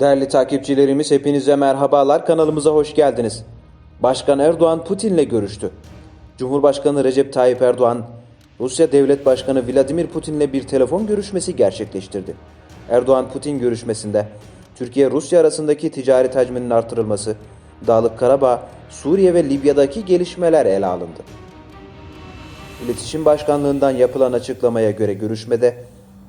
Değerli takipçilerimiz hepinize merhabalar kanalımıza hoş geldiniz. Başkan Erdoğan Putin'le görüştü. Cumhurbaşkanı Recep Tayyip Erdoğan, Rusya Devlet Başkanı Vladimir Putin'le bir telefon görüşmesi gerçekleştirdi. Erdoğan-Putin görüşmesinde Türkiye-Rusya arasındaki ticaret hacminin artırılması, Dağlık Karabağ, Suriye ve Libya'daki gelişmeler ele alındı. İletişim Başkanlığından yapılan açıklamaya göre görüşmede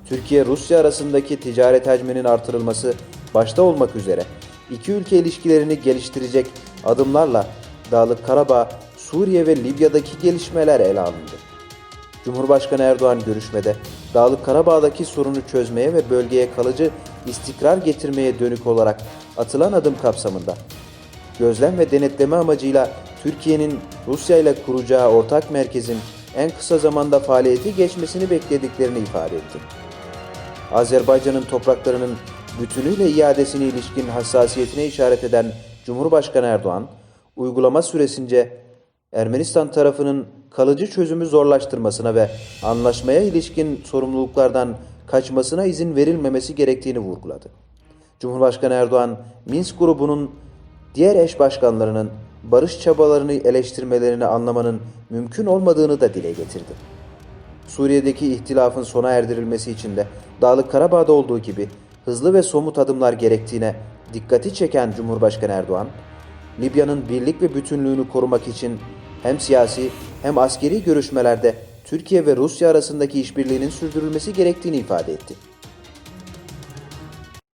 Türkiye-Rusya arasındaki ticaret hacminin artırılması başta olmak üzere iki ülke ilişkilerini geliştirecek adımlarla Dağlık Karabağ, Suriye ve Libya'daki gelişmeler ele alındı. Cumhurbaşkanı Erdoğan görüşmede Dağlık Karabağ'daki sorunu çözmeye ve bölgeye kalıcı istikrar getirmeye dönük olarak atılan adım kapsamında gözlem ve denetleme amacıyla Türkiye'nin Rusya ile kuracağı ortak merkezin en kısa zamanda faaliyeti geçmesini beklediklerini ifade etti. Azerbaycan'ın topraklarının bütünüyle iadesine ilişkin hassasiyetine işaret eden Cumhurbaşkanı Erdoğan, uygulama süresince Ermenistan tarafının kalıcı çözümü zorlaştırmasına ve anlaşmaya ilişkin sorumluluklardan kaçmasına izin verilmemesi gerektiğini vurguladı. Cumhurbaşkanı Erdoğan, Minsk grubunun diğer eş başkanlarının barış çabalarını eleştirmelerini anlamanın mümkün olmadığını da dile getirdi. Suriye'deki ihtilafın sona erdirilmesi için de Dağlık Karabağ'da olduğu gibi hızlı ve somut adımlar gerektiğine dikkati çeken Cumhurbaşkanı Erdoğan, Libya'nın birlik ve bütünlüğünü korumak için hem siyasi hem askeri görüşmelerde Türkiye ve Rusya arasındaki işbirliğinin sürdürülmesi gerektiğini ifade etti.